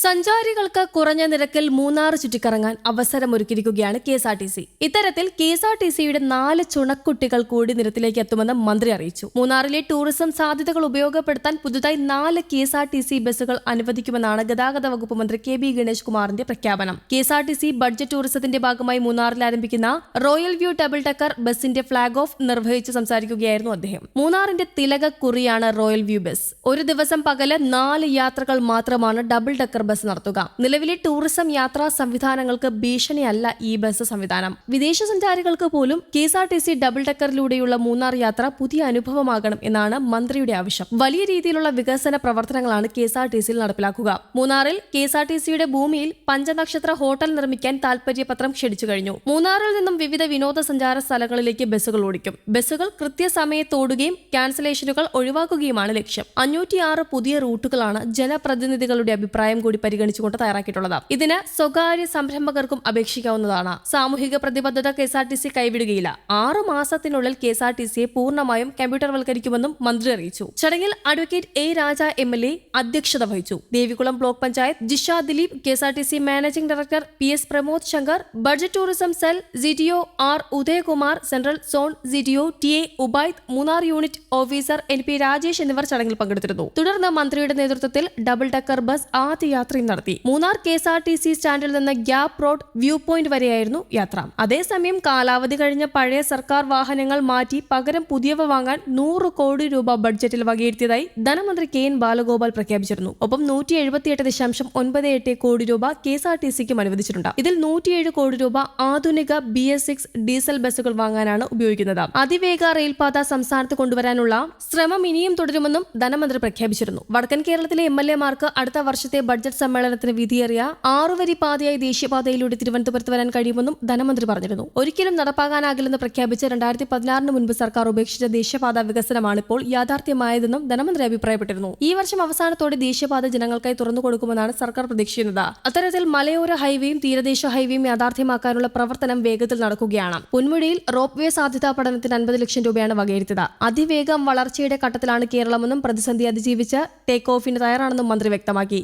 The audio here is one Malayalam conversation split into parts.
സഞ്ചാരികൾക്ക് കുറഞ്ഞ നിരക്കിൽ മൂന്നാർ ചുറ്റിക്കറങ്ങാൻ അവസരമൊരുക്കിയിരിക്കുകയാണ് K S R T C. ഇത്തരത്തിൽ കെ എസ് ആർ ടി സിയുടെ നാല് ചുണക്കുട്ടികൾ കൂടി നിരത്തിലേക്ക് എത്തുമെന്ന് മന്ത്രി അറിയിച്ചു. മൂന്നാറിലെ ടൂറിസം സാധ്യതകൾ ഉപയോഗപ്പെടുത്താൻ പുതുതായി നാല് K S R T C ബസ്സുകൾ അനുവദിക്കുമെന്നാണ് ഗതാഗത വകുപ്പ് മന്ത്രി കെ ബി ഗണേഷ് കുമാറിന്റെ പ്രഖ്യാപനം. K S R T C budget ടൂറിസത്തിന്റെ ഭാഗമായി മൂന്നാറിൽ ആരംഭിക്കുന്ന റോയൽ വ്യൂ ഡബിൾ ടക്കർ ബസിന്റെ ഫ്ളാഗ് ഓഫ് നിർവഹിച്ച് സംസാരിക്കുകയായിരുന്നു അദ്ദേഹം. മൂന്നാറിന്റെ തിലകക്കുറിയാണ് റോയൽ വ്യൂ ബസ്. ഒരു ദിവസം പകൽ നാല് യാത്രകൾ മാത്രമാണ് ഡബിൾ ടക്കർ ബസ് നടത്തുക. നിലവിലെ ടൂറിസം യാത്രാ സംവിധാനങ്ങൾക്ക് ഭീഷണിയല്ല ഈ ബസ് സംവിധാനം. വിദേശ സഞ്ചാരികൾക്ക് പോലും K S R T C double ടെക്കറിലൂടെയുള്ള Munnar യാത്ര പുതിയ അനുഭവമാകണം എന്നാണ് മന്ത്രിയുടെ ആവശ്യം. വലിയ രീതിയിലുള്ള വികസന പ്രവർത്തനങ്ങളാണ് കെ എസ് ആർ ടി സിയിൽ നടപ്പിലാക്കുക. മൂന്നാറിൽ കെ എസ് ആർ ടി സിയുടെ ഭൂമിയിൽ പഞ്ചനക്ഷത്ര ഹോട്ടൽ നിർമ്മിക്കാൻ താൽപര്യപത്രം ക്ഷണിച്ചു കഴിഞ്ഞു. മൂന്നാറിൽ നിന്നും വിവിധ വിനോദസഞ്ചാര സ്ഥലങ്ങളിലേക്ക് ബസ്സുകൾ ഓടിക്കും. ബസ്സുകൾ കൃത്യസമയത്തോടുകയും ക്യാൻസലേഷനുകൾ ഒഴിവാക്കുകയുമാണ് ലക്ഷ്യം. അഞ്ഞൂറ്റിയാറ് പുതിയ റൂട്ടുകളാണ് ജനപ്രതിനിധികളുടെ അഭിപ്രായം കൂടി പരിഗണിച്ചുകൊണ്ട് തയ്യാറാക്കിയിട്ടുള്ളത്. ഇതിന് സ്വകാര്യ സംരംഭകർക്കും അപേക്ഷിക്കാവുന്നതാണ്. സാമൂഹിക പ്രതിബദ്ധത K S R T C കൈവിടുകയില്ല. ആറു മാസത്തിനുള്ളിൽ കെ എസ് ആർ ടി സിയെ പൂർണമായും കമ്പ്യൂട്ടർവൽക്കരിക്കുമെന്നും മന്ത്രി അറിയിച്ചു. ചടങ്ങിൽ advocate A Raja M L A അധ്യക്ഷത വഹിച്ചു. Devikulam block panchayat Jisha Dileep K S R T C managing director P S Pramod Shankar budget tourism cell G D O R Udayakumar central zone G D O T A Ubaid Munnar unit officer N P Rajesh എന്നിവർ ചടങ്ങിൽ പങ്കെടുത്തിരുന്നു. തുടർന്ന് മന്ത്രിയുടെ നേതൃത്വത്തിൽ ഡബിൾ ടക്കർ ബസ് ആദ്യ യാത്രയും നടത്തി. Munnar K S R T C സ്റ്റാൻഡിൽ നിന്ന് ഗ്യാപ് റോഡ് വ്യൂ പോയിന്റ് വരെയായിരുന്നു യാത്ര. അതേസമയം കാലാവധി കഴിഞ്ഞ പഴയ സർക്കാർ വാഹനങ്ങൾ മാറ്റി പകരം പുതിയവ വാങ്ങാൻ നൂറ് കോടി രൂപ ബഡ്ജറ്റിൽ വകയിരുത്തിയതായി ധനമന്ത്രി കെ എൻ ബാലഗോപാൽ പ്രഖ്യാപിച്ചിരുന്നു. ഒപ്പം നൂറ്റി എഴുപത്തിയെട്ട് ദശാംശം ഒൻപത് എട്ട് കോടി രൂപ കെ എസ് ആർ ടി സിക്കും അനുവദിച്ചിട്ടുണ്ട്. ഇതിൽ നൂറ്റിയേഴ് കോടി രൂപ ആധുനിക ബി എസ് സിക്സ് ഡീസൽ ബസ്സുകൾ വാങ്ങാനാണ് ഉപയോഗിക്കുന്നത്. അതിവേഗ റെയിൽപാത സംസ്ഥാനത്ത് കൊണ്ടുവരാനുള്ള ശ്രമം ഇനിയും തുടരുമെന്നും ധനമന്ത്രി പ്രഖ്യാപിച്ചിരുന്നു. വടക്കൻ കേരളത്തിലെ എം എൽ എമാർക്ക് അടുത്ത വർഷത്തെ ബഡ്ജറ്റ് സമ്മേളനത്തിന് വിധിയേറിയ ആറുവരി പാതയായി ദേശീയപാതയിലൂടെ തിരുവനന്തപുരത്ത് വരാൻ കഴിയുമെന്നും ധനമന്ത്രി പറഞ്ഞിരുന്നു. ഒരിക്കലും നടപ്പാകാനാകില്ലെന്ന് പ്രഖ്യാപിച്ച രണ്ടായിരത്തി പതിനാറിന് മുൻപ് സർക്കാർ ഉപേക്ഷിച്ച ദേശീയപാത വികസനമാണ് ഇപ്പോൾ യാഥാർത്ഥ്യമായതെന്നും ധനമന്ത്രി അഭിപ്രായപ്പെട്ടിരുന്നു. ഈ വർഷം അവസാനത്തോടെ ദേശീയപാത ജനങ്ങൾക്കായി തുറന്നു കൊടുക്കുമെന്നാണ് സർക്കാർ പ്രതീക്ഷിക്കുന്നത്. അത്തരത്തിൽ മലയോര ഹൈവേയും തീരദേശ ഹൈവേയും യാഥാർത്ഥ്യമാക്കാനുള്ള പ്രവർത്തനം വേഗത്തിൽ നടക്കുകയാണ്. പൊന്മുടിയിൽ റോപ്പ് വേ സാധ്യതാ പഠനത്തിന് അൻപത് ലക്ഷം രൂപയാണ് വകയിരുത്തിയത്. അതിവേഗം വളർച്ചയുടെ ഘട്ടത്തിലാണ് കേരളമെന്നും പ്രതിസന്ധി അതിജീവിച്ച് ടേക്ക് ഓഫിന് തയ്യാറാണെന്നും മന്ത്രി വ്യക്തമാക്കി.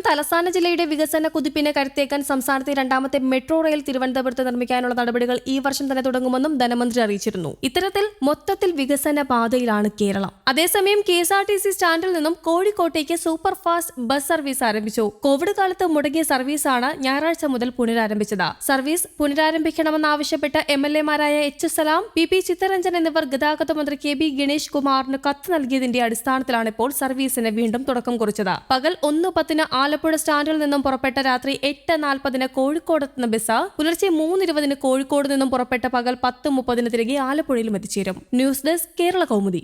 അതേസമയം തലസ്ഥാന ജില്ലയുടെ വികസന കുതിപ്പിനെ കരുത്തേക്കാൻ സംസ്ഥാനത്തെ രണ്ടാമത്തെ മെട്രോ റെയിൽ തിരുവനന്തപുരത്ത് നിർമ്മിക്കാനുള്ള നടപടികൾ ഈ വർഷം തന്നെ തുടങ്ങുമെന്നും ധനമന്ത്രി അറിയിച്ചിരുന്നു. ഇത്തരത്തിൽ മൊത്തത്തിൽ വികസന പാതയിലാണ് കേരളം. അതേസമയം K S R T C സ്റ്റാൻഡിൽ നിന്നും കോഴിക്കോട്ടേക്ക് സൂപ്പർ ഫാസ്റ്റ് ബസ് സർവീസ് ആരംഭിച്ചു. കോവിഡ് കാലത്ത് മുടങ്ങിയ സർവീസാണ് ഞായറാഴ്ച മുതൽ പുനരാരംഭിച്ചത്. സർവീസ് പുനരാരംഭിക്കണമെന്നാവശ്യപ്പെട്ട് എം എൽ മാരായ H Salam P P Chittaranjan എന്നിവർ ഗതാഗത മന്ത്രി കെ ബി ഗണേഷ് കുമാറിന് കത്ത് നൽകിയതിന്റെ അടിസ്ഥാനത്തിലാണ് ഇപ്പോൾ സർവീസിന് വീണ്ടും തുടക്കം കുറിച്ചത്. പകൽ ഒന്ന് പത്തിന് ആലപ്പുഴ സ്റ്റാൻഡിൽ നിന്നും പുറപ്പെട്ട രാത്രി എട്ട് നാൽപ്പതിന് കോഴിക്കോടെത്തുന്ന ബസ് പുലർച്ചെ മൂന്നിരുപതിന് കോഴിക്കോട് നിന്നും പുറപ്പെട്ട പകൽ പത്ത് മുപ്പതിന് തിരികെ ആലപ്പുഴയിലും എത്തിച്ചേരും. News desk Kerala Kaumudi.